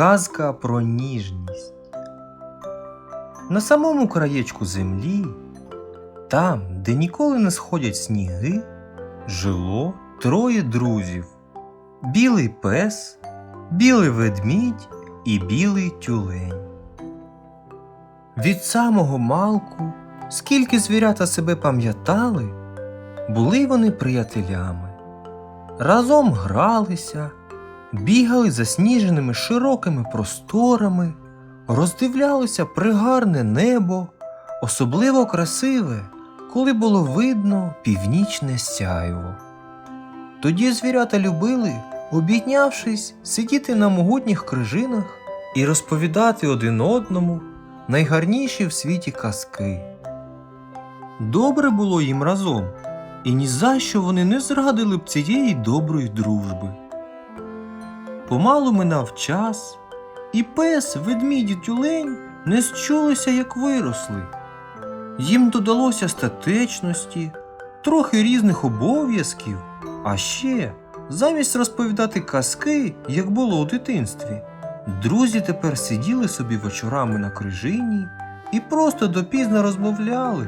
Казка про ніжність. На самому краєчку землі, там, де ніколи не сходять сніги, жило троє друзів: білий пес, білий ведмідь і білий тюлень. Від самого малку, скільки звірята себе пам'ятали, були вони приятелями. Разом гралися, бігали засніженими широкими просторами, роздивлялися пригарне небо, особливо красиве, коли було видно північне сяйво. Тоді звірята любили, обійнявшись, сидіти на могутніх крижинах і розповідати один одному найгарніші в світі казки. Добре було їм разом, і ні за що вони не зрадили б цієї доброї дружби. Помалу минав час, і пес, ведмідь і тюлень не счулися, як виросли. Їм додалося статечності, трохи різних обов'язків, а ще замість розповідати казки, як було у дитинстві, друзі тепер сиділи собі вечорами на крижині і просто допізно розмовляли,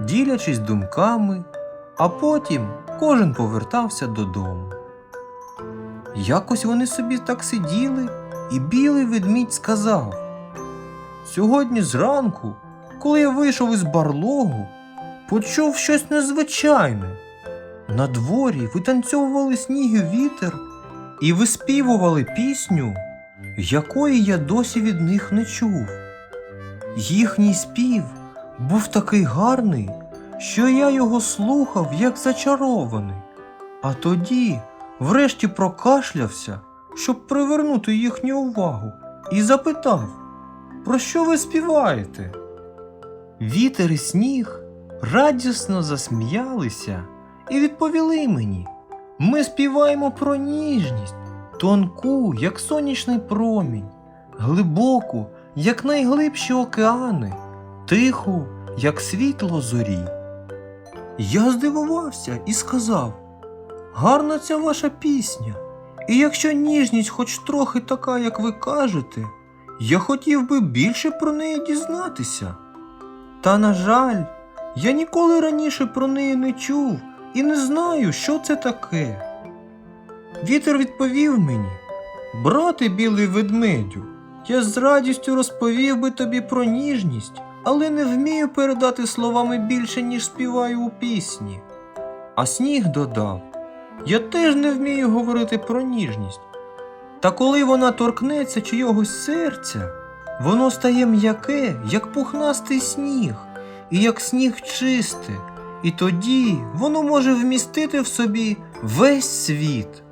ділячись думками, а потім кожен повертався додому. Якось вони собі так сиділи, і білий ведмідь сказав: Сьогодні зранку, коли я вийшов із барлогу, почув щось незвичайне. На дворі витанцьовували сніг і вітер і виспівували пісню, якої я досі від них не чув. Їхній спів був такий гарний, що я його слухав, як зачарований. А тоді врешті прокашлявся, щоб привернути їхню увагу, і запитав, про що ви співаєте? Вітер і сніг радісно засміялися і відповіли мені: ми співаємо про ніжність, тонку, як сонячний промінь, глибоку, як найглибші океани, тиху, як світло зорі. Я здивувався і сказав: Гарна ця ваша пісня, і якщо ніжність хоч трохи така, як ви кажете, я хотів би більше про неї дізнатися. Та, на жаль, я ніколи раніше про неї не чув і не знаю, що це таке. Вітер відповів мені, брате білий ведмедю, я з радістю розповів би тобі про ніжність, але не вмію передати словами більше, ніж співаю у пісні. А сніг додав: Я теж не вмію говорити про ніжність. Та коли вона торкнеться чийогось серця, воно стає м'яке, як пухнастий сніг, і як сніг чисте, і тоді воно може вмістити в собі весь світ.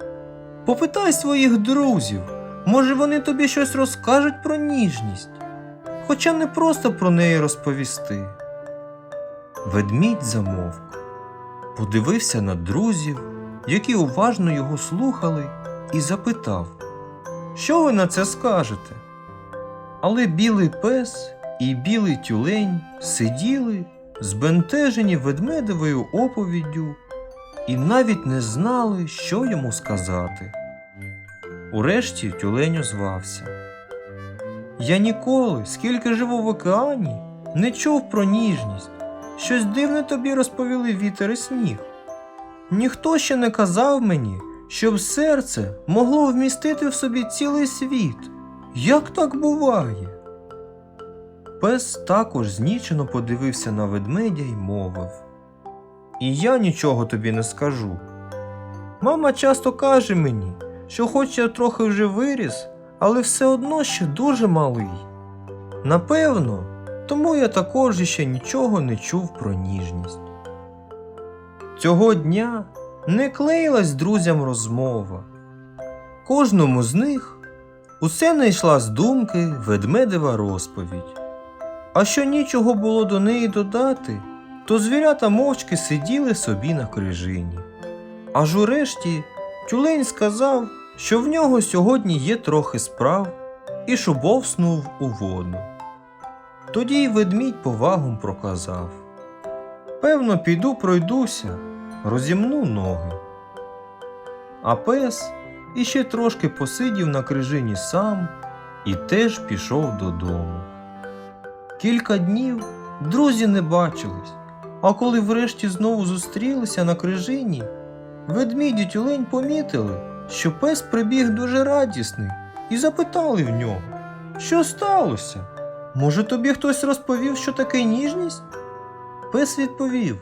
Попитай своїх друзів, може вони тобі щось розкажуть про ніжність, хоча не просто про неї розповісти. Ведмідь замовк, подивився на друзів, які уважно його слухали, і запитав, що ви на це скажете? Але білий пес і білий тюлень сиділи, збентежені ведмедевою оповіддю, і навіть не знали, що йому сказати. Урешті тюлень озвався. Я ніколи, скільки живу в океані, не чув про ніжність. Щось дивне тобі розповіли вітер і сніг. Ніхто ще не казав мені, щоб серце могло вмістити в собі цілий світ. Як так буває? Пес також знічено подивився на ведмедя й мовив. І я нічого тобі не скажу. Мама часто каже мені, що хоч я трохи вже виріс, але все одно ще дуже малий. Напевно, тому я також іще нічого не чув про ніжність. Цього дня не клеїлась друзям розмова. Кожному з них усе не йшла з думки ведмедева розповідь. А що нічого було до неї додати, то звірята мовчки сиділи собі на крижині. Аж урешті тюлень сказав, що в нього сьогодні є трохи справ, і шубовснув у воду. Тоді й ведмідь повагом проказав Певно, піду пройдуся, розімну ноги. А пес іще трошки посидів на крижині сам і теж пішов додому. Кілька днів друзі не бачились, а коли врешті знову зустрілися на крижині, ведмідь і тюлень помітили, що пес прибіг дуже радісний, і запитали в нього, що сталося? Може, тобі хтось розповів, що таке ніжність? Пес відповів: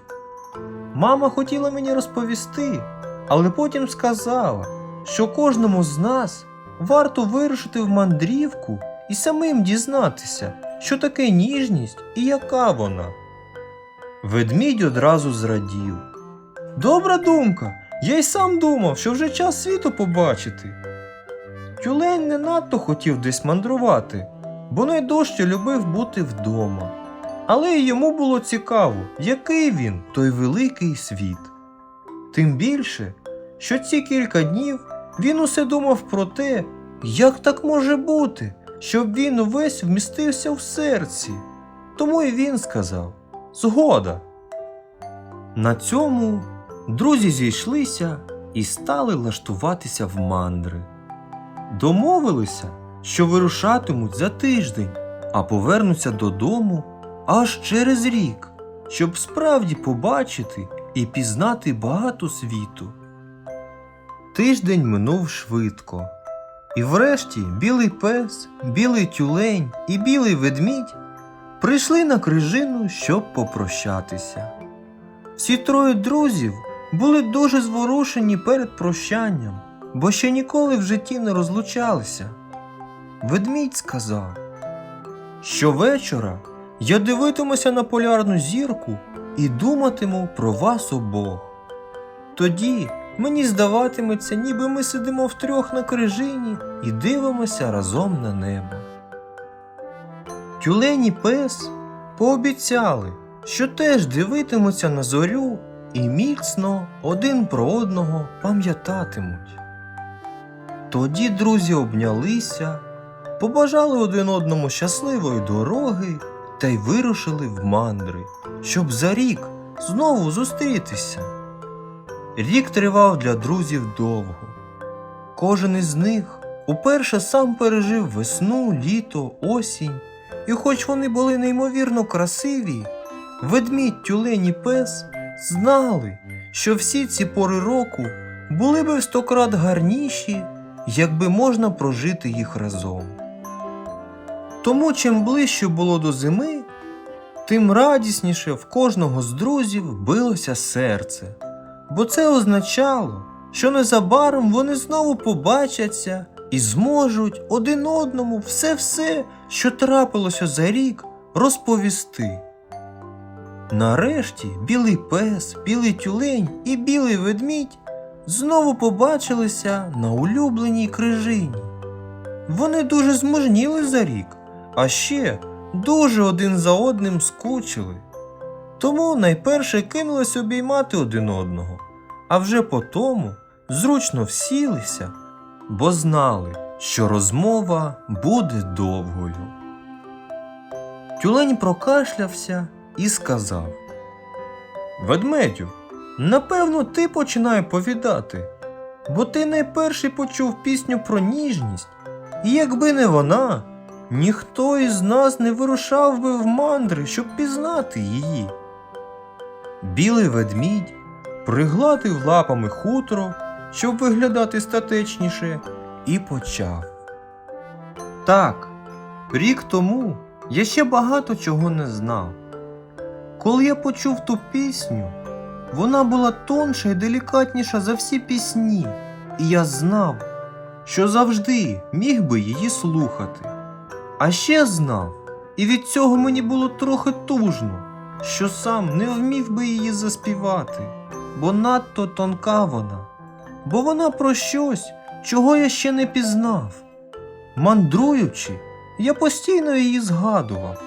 Мама хотіла мені розповісти, але потім сказала, що кожному з нас варто вирушити в мандрівку і самим дізнатися, що таке ніжність і яка вона. Ведмідь одразу зрадів. Добра думка! Я й сам думав, що вже час світу побачити. Тюлень не надто хотів десь мандрувати, бо найдужче любив бути вдома. Але йому було цікаво, який він той великий світ. Тим більше, що ці кілька днів він усе думав про те, як так може бути, щоб він увесь вмістився в серці. Тому й він сказав Згода. На цьому друзі зійшлися і стали лаштуватися в мандри. Домовилися, що вирушатимуть за тиждень, а повернуться додому аж через рік, щоб справді побачити і пізнати багато світу. Тиждень минув швидко, і врешті білий пес, білий тюлень і білий ведмідь прийшли на крижину, щоб попрощатися. Всі троє друзів були дуже зворушені перед прощанням, бо ще ніколи в житті не розлучалися. Ведмідь сказав, що вечора я дивитимуся на полярну зірку і думатиму про вас обох. Тоді мені здаватиметься, ніби ми сидимо втрьох на крижині і дивимося разом на небо. Тюлень і пес пообіцяли, що теж дивитимуться на зорю і міцно один про одного пам'ятатимуть. Тоді друзі обнялися, побажали один одному щасливої дороги та й вирушили в мандри, щоб за рік знову зустрітися. Рік тривав для друзів довго. Кожен із них уперше сам пережив весну, літо, осінь, і хоч вони були неймовірно красиві, ведмідь, тюлень і пес знали, що всі ці пори року були би в сто крат гарніші, якби можна прожити їх разом. Тому чим ближче було до зими, тим радісніше в кожного з друзів билося серце, бо це означало, що незабаром вони знову побачаться і зможуть один одному все-все, що трапилося за рік, розповісти. Нарешті білий пес, білий тюлень і білий ведмідь знову побачилися на улюбленій крижині. Вони дуже змужніли за рік, а ще дуже один за одним скучили. Тому найперше кинулись обіймати один одного, а вже потому зручно всілися, бо знали, що розмова буде довгою. Тюлень прокашлявся і сказав Ведмедю, напевно, ти починай повідати, бо ти найперший почув пісню про ніжність, і якби не вона, ніхто із нас не вирушав би в мандри, щоб пізнати її. Білий ведмідь пригладив лапами хутро, щоб виглядати статечніше, і почав. Так, рік тому я ще багато чого не знав. Коли я почув ту пісню, вона була тонша і делікатніша за всі пісні, і я знав, що завжди міг би її слухати. А ще знав, і від цього мені було трохи тужно, що сам не вмів би її заспівати, бо надто тонка вона, бо вона про щось, чого я ще не пізнав. Мандруючи, я постійно її згадував.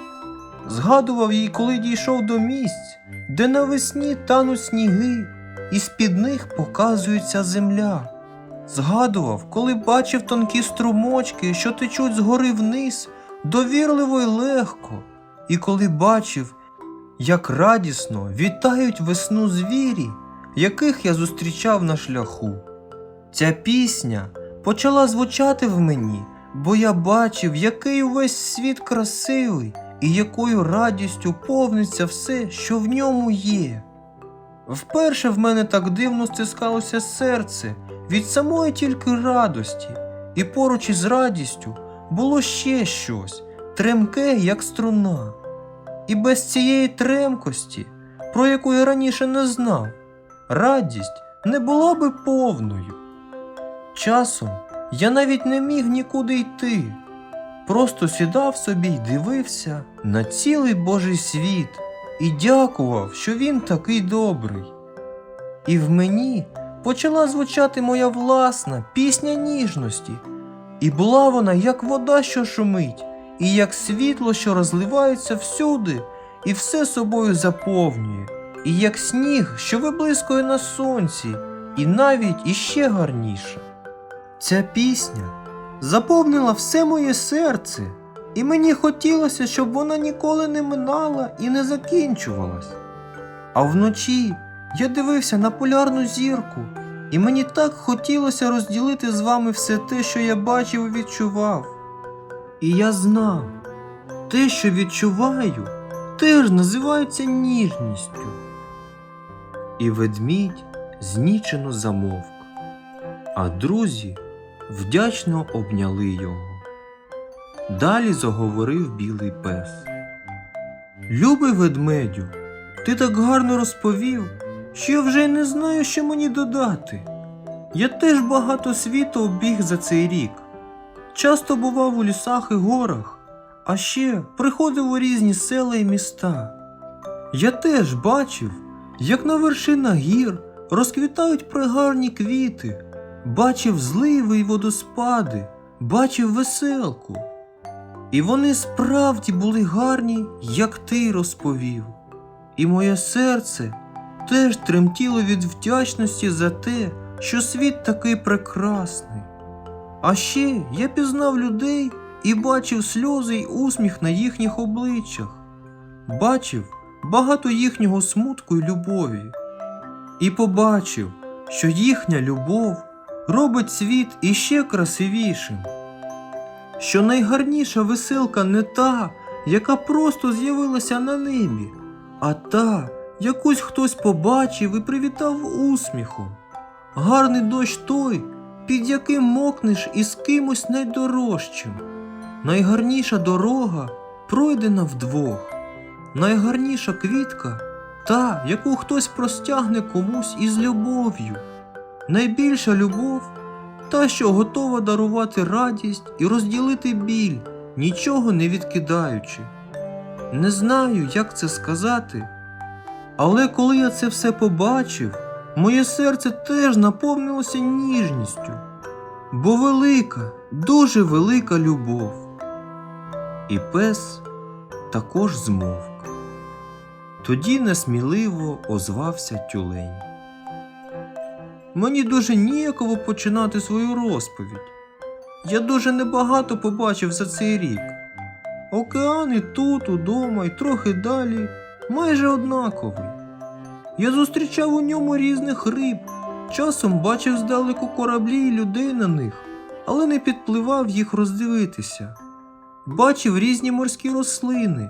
Згадував її, коли дійшов до місць, де навесні тануть сніги, і з-під них показується земля. Згадував, коли бачив тонкі струмочки, що течуть згори вниз, довірливо й легко, і коли бачив, як радісно вітають весну звірі, яких я зустрічав на шляху. Ця пісня почала звучати в мені, бо я бачив, який увесь світ красивий і якою радістю повниться все, що в ньому є. Вперше в мене так дивно стискалося серце від самої тільки радості, і поруч із радістю було ще щось тремке, як струна. І без цієї тремкості, про яку я раніше не знав, радість не була би повною. Часом я навіть не міг нікуди йти, просто сідав собі й дивився на цілий Божий світ і дякував, що він такий добрий. І в мені почала звучати моя власна пісня ніжності, і була вона як вода, що шумить, і як світло, що розливається всюди, і все собою заповнює, і як сніг, що виблискує на сонці, і навіть іще гарніше. Ця пісня заповнила все моє серце, і мені хотілося, щоб вона ніколи не минала і не закінчувалась. А вночі я дивився на полярну зірку, і мені так хотілося розділити з вами все те, що я бачив і відчував. І я знав, те, що відчуваю, теж називається ніжністю. І ведмідь знічено замовк, а друзі вдячно обняли його. Далі заговорив білий пес. Любий ведмедю, ти так гарно розповів, що я вже й не знаю, що мені додати. Я теж багато світу обіг за цей рік. Часто бував у лісах і горах, а ще приходив у різні села і міста. Я теж бачив, як на вершинах гір розквітають пригарні квіти, бачив зливи й водоспади, бачив веселку. І вони справді були гарні, як ти розповів. І моє серце теж тремтіло від вдячності за те, що світ такий прекрасний. А ще я пізнав людей і бачив сльози й усміх на їхніх обличчях, бачив багато їхнього смутку й любові, і побачив, що їхня любов робить світ іще красивішим, що найгарніша веселка не та, яка просто з'явилася на небі, а та, якусь хтось побачив і привітав усміхом. Гарний дощ той, під яким мокнеш із кимось найдорожчим. Найгарніша дорога пройдена вдвох. Найгарніша квітка та, яку хтось простягне комусь із любов'ю. Найбільша любов та, що готова дарувати радість і розділити біль, нічого не відкидаючи. Не знаю, як це сказати, але коли я це все побачив, моє серце теж наповнилося ніжністю, бо велика, дуже велика любов. І пес також змовк. Тоді несміливо озвався тюлень. Мені дуже ніяково починати свою розповідь. Я дуже небагато побачив за цей рік. Океани тут, удома і трохи далі майже однаковий. Я зустрічав у ньому різних риб, часом бачив здалеку кораблі і людей на них, але не підпливав їх роздивитися. Бачив різні морські рослини,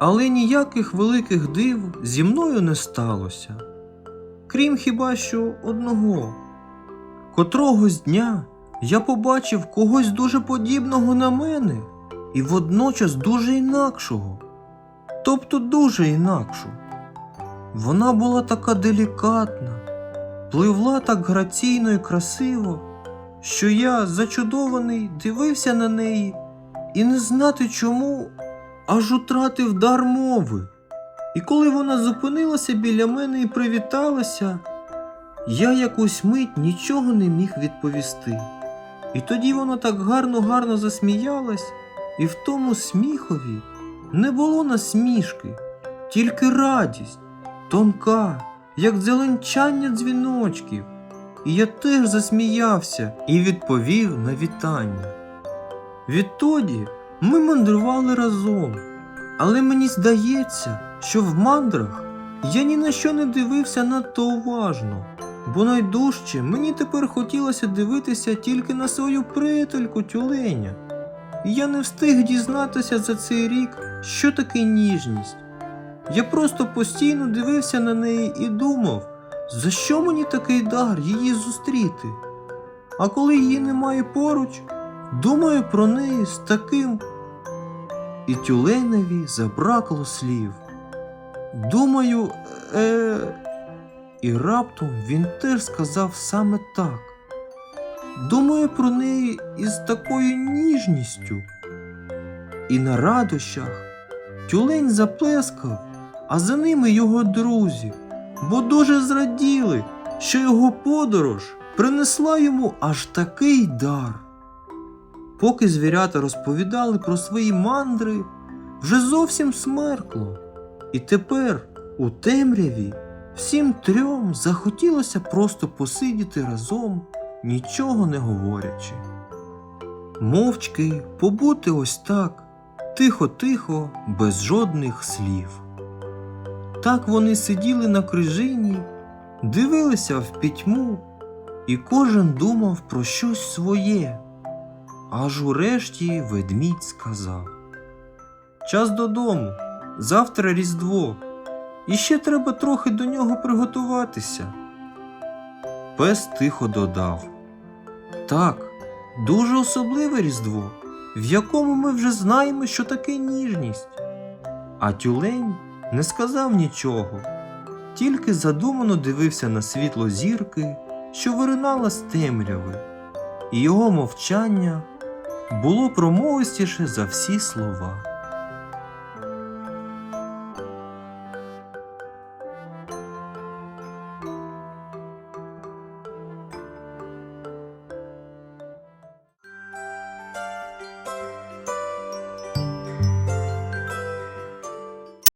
але ніяких великих див зі мною не сталося. Крім хіба що одного. Котрогось дня я побачив когось дуже подібного на мене і водночас дуже інакшого, тобто дуже інакшу. Вона була така делікатна, пливла так граційно і красиво, що я, зачудований, дивився на неї і не знати чому, аж утратив дар мови. І коли вона зупинилася біля мене і привіталася, я якусь мить нічого не міг відповісти. І тоді вона так гарно-гарно засміялась, і в тому сміхові не було насмішки, тільки радість, тонка, як дзеленчання дзвіночків. І я теж засміявся і відповів на вітання. Відтоді ми мандрували разом, але мені здається, що в мандрах я ні на що не дивився надто уважно, бо найдужче мені тепер хотілося дивитися тільки на свою приятельку тюленя. Я не встиг дізнатися за цей рік, що таке ніжність. Я просто постійно дивився на неї і думав, за що мені такий дар її зустріти. А коли її немає поруч, думаю про неї з таким. І тюленеві забракло слів. Думаю, е. І раптом він теж сказав саме так. Думаю про неї із такою ніжністю. І на радощах тюлень заплескав, а за ними його друзі, бо дуже зраділи, що його подорож принесла йому аж такий дар. Поки звірята розповідали про свої мандри, вже зовсім смеркло, і тепер у темряві всім трьом захотілося просто посидіти разом, нічого не говорячи. Мовчки побути ось так, тихо-тихо, без жодних слів. Так вони сиділи на крижині, дивилися в пітьму, і кожен думав про щось своє. Аж урешті ведмідь сказав Час додому, завтра Різдво, і ще треба трохи до нього приготуватися. Пес тихо додав Так, дуже особливе Різдво, в якому ми вже знаємо, що таке ніжність. А тюлень не сказав нічого, тільки задумано дивився на світло зірки, що виринала з темряви, і його мовчання було промовистіше за всі слова.